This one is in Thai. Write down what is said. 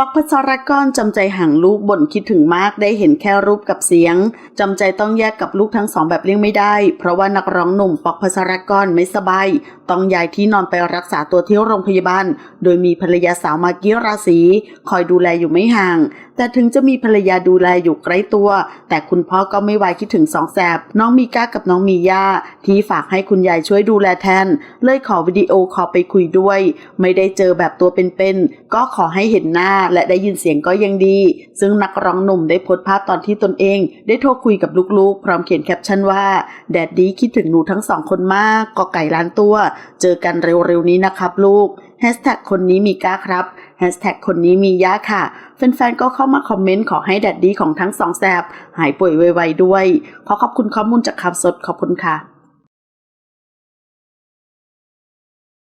ป๊อกพัชรกรจำใจห่างลูกบ่นคิดถึงมากได้เห็นแค่รูปกับเสียงจำใจต้องแยกกับลูกทั้งสองแบบเลี่ยงไม่ได้ เพราะว่านักร้องหนุ่มป๊อกพัชรกรไม่สบาย ต้องย้ายที่นอนไปรักษาตัวที่โรงพยาบาล โดยมีภรรยาสาวมากี้ราศีคอยดูแลอยู่ไม่ห่าง แต่ถึงจะมีภรรยาดูแลอยู่ใกล้ตัว แต่คุณพ่อก็ไม่ไวคิดถึงสองแสบน้องมีก้ากับน้องมีย่าที่ฝากให้คุณยายช่วยดูแลแทน เลยขอวิดีโอคอลไปคุยด้วย ไม่ได้เจอแบบตัวเป็นๆก็ขอให้เห็นหน้าและได้ยินเสียงก็ยังดี ซึ่งนักร้องหนุ่มได้โพสต์ภาพตอนที่ตนเอง ได้โทรคุยกับลูกๆ พร้อมเขียนแคปชั่นว่า แดดดี้คิดถึงหนูทั้งสองคนมากก็ไก่ล้านตัว เจอกันเร็วๆนี้นะครับลูกแฮชแท็กคนนี้มีก้าครับแฮชแท็กคนนี้มีย่าค่ะ แฟนๆ ก็เข้ามาคอมเมนต์ขอให้แดดดี้ของทั้งสองแซบหายป่วยไวๆด้วย ขอขอบคุณข้อมูลจากข่าวสดขอบคุณค่ะ